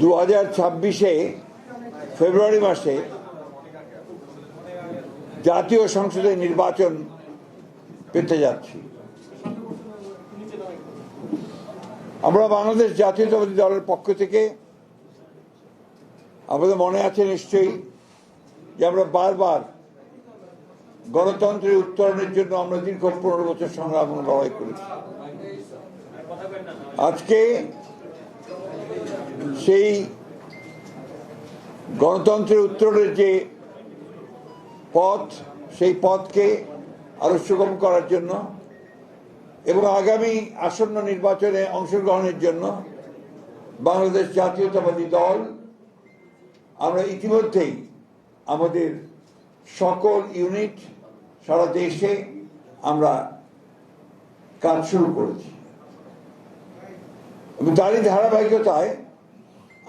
দু হাজার ছাব্বিশে, ফেব্রুয়ারি মাসে জাতীয় সংসদের নির্বাচন পেতে যাচ্ছি। আমরা বাংলাদেশ জাতীয়তাবাদী দলের পক্ষ থেকে আমাদের মনে আছে নিশ্চয়ই যে আমরা বারবার গণতন্ত্রের উত্তরণের জন্য আমরা দীর্ঘ পনেরো বছর সংগ্রাম লড়াই করেছি। আজকে সেই গণতন্ত্রের উত্তরের যে পথ, সেই পথকে আরও সুগম করার জন্য এবং আগামী আসন্ন নির্বাচনে অংশগ্রহণের জন্য বাংলাদেশ জাতীয়তাবাদী দল, আমরা ইতিমধ্যেই আমাদের সকল ইউনিট সারা দেশে আমরা কাজ শুরু করেছি। এবং তারই ধারাবাহিকতায়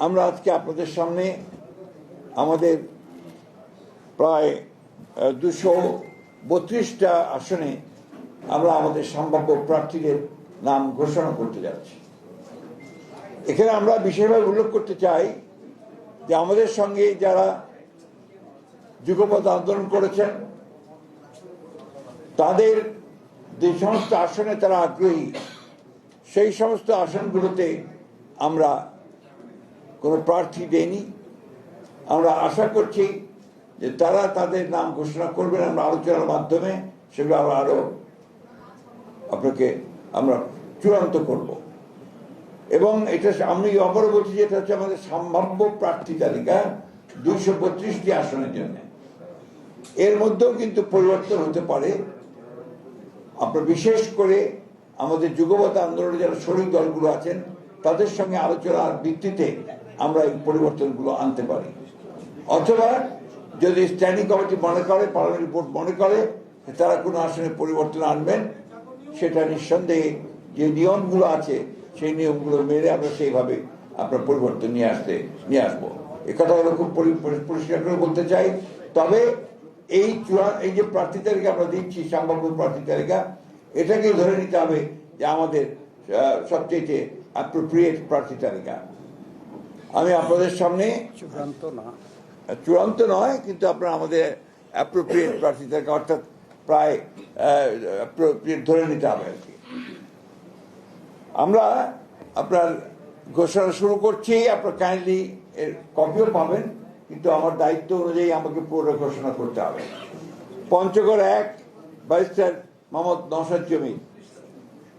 আমরা আজকে আপনাদের সামনে আমাদের প্রায় দুশো বত্রিশটা আসনে আমরা আমাদের সম্ভাব্য প্রার্থীদের নাম ঘোষণা করতে যাচ্ছি। এখানে আমরা বিশেষভাবে উল্লেখ করতে চাই যে আমাদের সঙ্গে যারা যুগপথ আন্দোলন করেছেন, তাদের যে সমস্ত আসনে তারা আগ্রহী, সেই সমস্ত আসনগুলোতে আমরা কোনো প্রার্থী দেয়নি। আমরা আশা করছি যে তারা তাদের নাম ঘোষণা করবেন আমরা আলোচনার মাধ্যমে, সেগুলো আমরা আরও আপনাকে আমরা চূড়ান্ত করব। এবং এটা আমি আবারও বলছি যে এটা হচ্ছে আমাদের সম্ভাব্য প্রার্থী তালিকা, দুইশো বত্রিশটি আসনের জন্য। এর মধ্যেও কিন্তু পরিবর্তন হতে পারে। আপনার বিশেষ করে আমাদের যুগপথ আন্দোলনে যারা শরীর দলগুলো আছেন, তাদের সঙ্গে আলোচনার ভিত্তিতে আমরা এই পরিবর্তনগুলো আনতে পারি। অথবা যদি স্ট্যান্ডিং কমিটি মনে করে পার্লামেন্ট রিপোর্ট মনে করে, তারা কোনো আসনে পরিবর্তন আনবেন, সেটা নিঃসন্দেহে যে নিয়মগুলো আছে, সেই নিয়মগুলো মেনে আমরা সেইভাবে আপনার পরিবর্তন নিয়ে আসতে, নিয়ে আসব। এ কথাগুলো খুব পরি- পরি- পরিষ্কার করে বলতে চাই। তবে এই চূড়া, এই যে প্রার্থী তালিকা আমরা দিচ্ছি, সম্ভাব্য প্রার্থী তালিকা এটাকে ধরে নিতে হবে যে আমাদের সবচেয়ে অ্যাপ্রোপ্রিয়েট প্রার্থী তালিকা। আমি আপনাদের সামনে চূড়ান্ত না। চূড়ান্ত নয় কিন্তু আপনার আমাদের অ্যাপ্রোপ্রিয়েট প্রার্থী তালিকা অর্থাৎ প্রায় অ্যাপ্রোপ্রিয়েট ধরে নিতে হবে আর কি। আমরা আপনার ঘোষণা শুরু করছি আপনার কাইন্ডলি এর কপিও পাবেন কিন্তু আমার দায়িত্ব অনুযায়ী আমাকে পুরো ঘোষণা করতে হবে। পঞ্চগড় এক ব্যারিস্টার মোহাম্মদ নসাদ জমি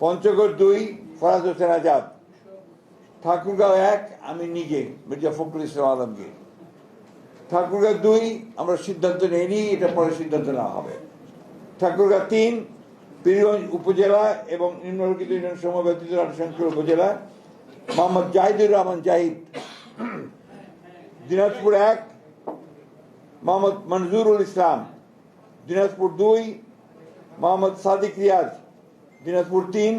পঞ্চগড় দুই ফরাজ হোসেন আজাদ। ঠাকুরগাঁও এক, আমি নিজে, মির্জা ফখরুল ইসলাম আলমগীর। ঠাকুরগাঁও দুই, আমরা সিদ্ধান্ত নেইনি, এটা পরে সিদ্ধান্ত নেওয়া হবে। ঠাকুরগাঁও তিন, পীরগঞ্জ উপজেলা এবং নিম্নলিখিত ইউনিয়ন ব্যতীত উপজেলা, মোহাম্মদ জাহিদুর রহমান জাহিদ। দিনাজপুর এক, মোহাম্মদ মনজুরুল ইসলাম। দিনাজপুর দুই, মোহাম্মদ সাদিক রিয়াজ। দিনাজপুর তিন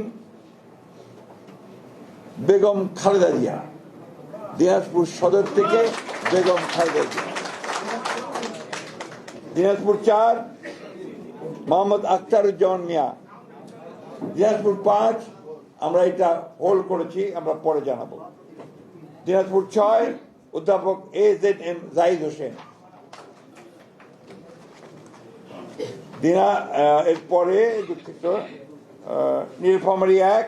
বেগম খালেদা জিয়া, দিনাজপুর সদর থেকে বেগম খালেদা জিয়া। দিনাজপুর চার, মোহাম্মদ আখতারুজ্জামান মিয়া। দিনাজপুর পাঁচ, আমরা এটা হোল্ড করেছি, আমরা পরে জানাব। দিনাজপুর ছয়, অধ্যাপক A Z M Zahid Hossain. দিনা এরপরে দুঃখিত নীলফামারী এক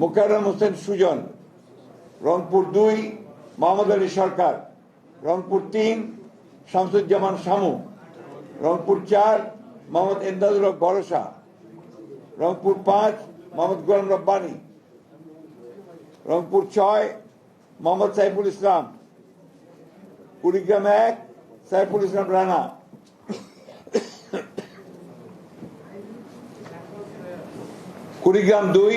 মোকাররম হোসেন সুজন, রংপুর দুই, মোহাম্মদ আলী সরকার, রংপুর তিন, শামসুজ্জামান শামু, রংপুর চার, মোহাম্মদ এমদাদুল ভরসা, রংপুর পাঁচ, মোহাম্মদ গোলাম রব্বানি, রংপুর ছয়, মোহাম্মদ সাইফুল ইসলাম, কুড়িগ্রাম এক, সাইফুল ইসলাম রানা। কুড়িগ্রাম দুই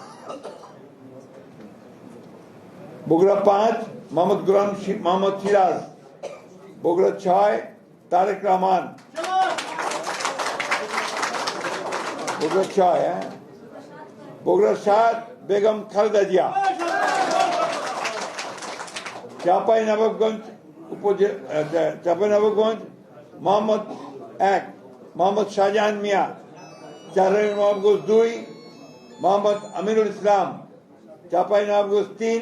বগুড়া পাঁচ, মোহাম্মদ গুলাম মোহাম্মদ সিরাজ। বগুড়া ছয়, তারেক রহমান। বগুড়া ছয় হ্যাঁ? বগুড়া সাত, বেগম খালেদা জিয়া। চাপাই নবাবগঞ্জ উপজেলা চাপাই নবাবগঞ্জ মোহাম্মদ এক, মোহাম্মদ শাহজাহান মিয়া। চারাই নবাবগঞ্জ দুই, মোহাম্মদ আমিনুল ইসলাম। চাপাই নবাবগঞ্জ তিন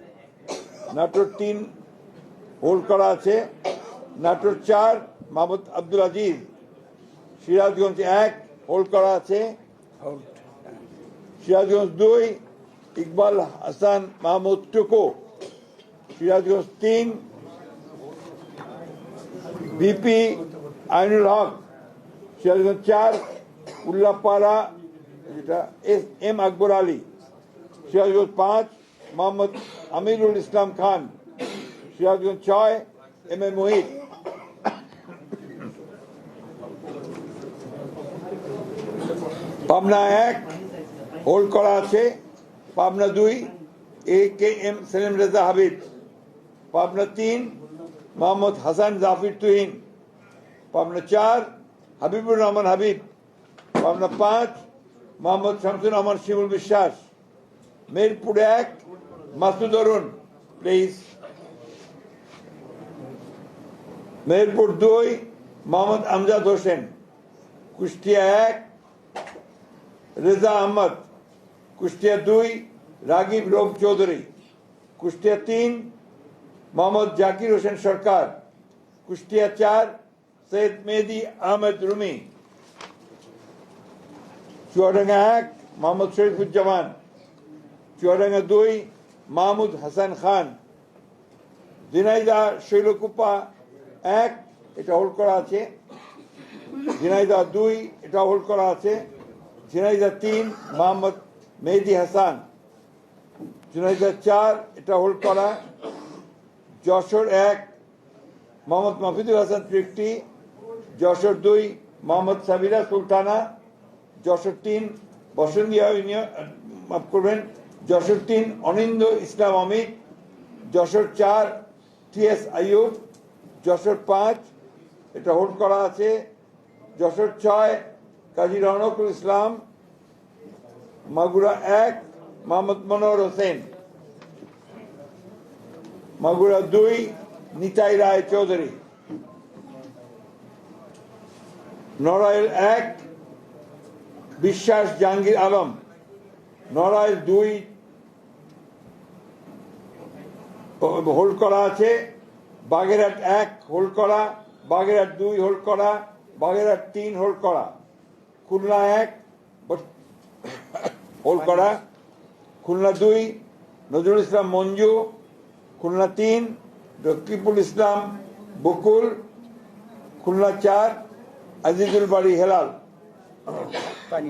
নাটোর তিন হোল্ড করা আছে। নাটোর চার, মাহমুদ আব্দুল আজিজ। সিরাজগঞ্জ এক হোল্ড করা আছে। সিরাজগঞ্জ দুই, ইকবাল হাসান, মাহমুদ টুকু। সিরাজগঞ্জ তিন বিপি আইনুল হক। সিরাজগঞ্জ চার, উল্লাপাড়া, যেটা এস এম আকবর আলী। সিরাজগঞ্জ পাঁচ মোহাম্মদ আমিরুল ইসলাম খান সিরাজগঞ্জ ছয় এম এ মোহিত পাবনা এক, হোল্ড করা আছে। পাবনা দুই, A K M Selim Reza Habib. Pabna তিন, মোহাম্মদ হাসান জাফির তুহিন। পাবনা চার, হাবিবুর রহমান হাবিব। পাবনা পাঁচ, মোহাম্মদ শামসুর রহমান শিমুল বিশ্বাস। মেরপুর এক মাসুদ অরুণ প্লিজ মেহেরপুর দুই, মোহাম্মদ আমজাদ হোসেন, কুষ্টিয়া এক, রেজা আহমদ, কুষ্টিয়া দুই, রাগিব রোগ চৌধুরী, কুষ্টিয়া তিন, মোহাম্মদ জাকির হোসেন সরকার, কুষ্টিয়া চার, সৈয়দ মেহেদি আহমেদ রুমি। চুয়াডাঙ্গা এক, মোহাম্মদ শরীফুজ্জামান। চুয়াডাঙ্গা দুই মাহমুদ হাসান খান, ঝিনাইদা শৈলকুপা এক, এটা হোল্ড করা আছে। ঝিনাইদা দুই, এটা হোল্ড করা আছে। ঝিনাইদা তিন মোহাম্মদ মেহেদি হাসান। ঝিনাইদা চার, এটা হোল্ড করা। যশোর এক মোহাম্মদ মাফিদুল হাসান ফিফটি যশোর দুই মোহাম্মদ সাবিরা সুলতানা। যশোর তিন বসন্তিয়া ইউনিয়ন, মাফ করবেন যশোর তিন অনিন্দ ইসলাম অমিত, যশোর চার, টি এস আইয়ুব, যশোর পাঁচ, এটা হোল্ড করা আছে, যশোর ছয়, কাজী রনকুল ইসলাম, মাগুরা এক, মোহাম্মদ মনোহর হোসেন। মাগুরা দুই, নিতাই রায় চৌধুরী। নড়াইল এক, বিশ্বাস জাহাঙ্গীর আলম। নড়াইল দুই হোল্ড করা আছে, বাগেরহাট এক হোল্ড করা, বাগেরহাট দুই হোল্ড করা, বাগেরহাট তিন হোল্ড করা। খুলনা এক হোল্ড করা। খুলনা দুই, নজরুল ইসলাম মঞ্জু। খুলনা তিন রকিবুল ইসলাম বকুল। খুলনা চার, আজিজুল বাড়ি হেলাল। পানি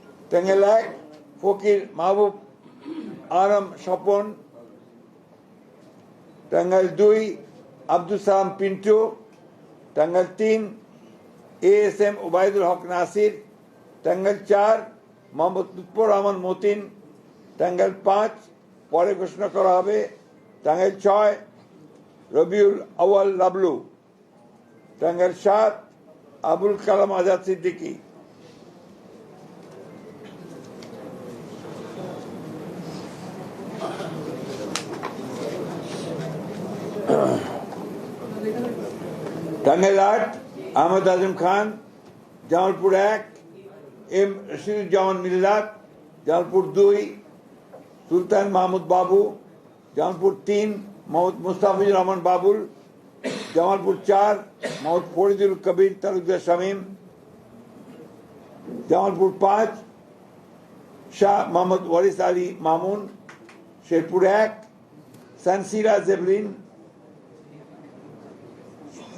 টাঙ্গাইল এক ফকির মাহবুব আরম স্বপন টাঙ্গাইল দুই আব্দুল সালাম পিন্টু টাঙ্গাইল তিন A S M Obaidul Haque Nasir Tangail চার মোহাম্মদ লুৎফর রহমান মতিন টাঙ্গাইল পাঁচ পরে ঘোষণা করা হবে টাঙ্গাইল ছয় রবিউল আউয়াল লাবলু টাঙ্গাইল সাত আবুল কালাম আজাদ সিদ্দিকী। টাঙ্গাইল আট আহমদ আজম খান জামালপুর এক এম রশিদুজ্জামান মিল্লাত জামালপুর দুই সুলতান মাহমুদ বাবু জামালপুর তিন মোহাম্মদ মুস্তাফিজুর রহমান বাবুল জামালপুর চার মোহাম্মদ ফরিদুল কবির তালুকদার শামীম জামালপুর পাঁচ শাহ মোহাম্মদ ওয়ারিস আলী মামুন শেরপুর এক সানসিরা জেবলিন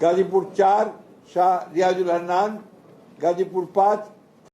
গাজীপুর চার শাহ রিয়াজুল হান্নান গাজীপুর পাঁচ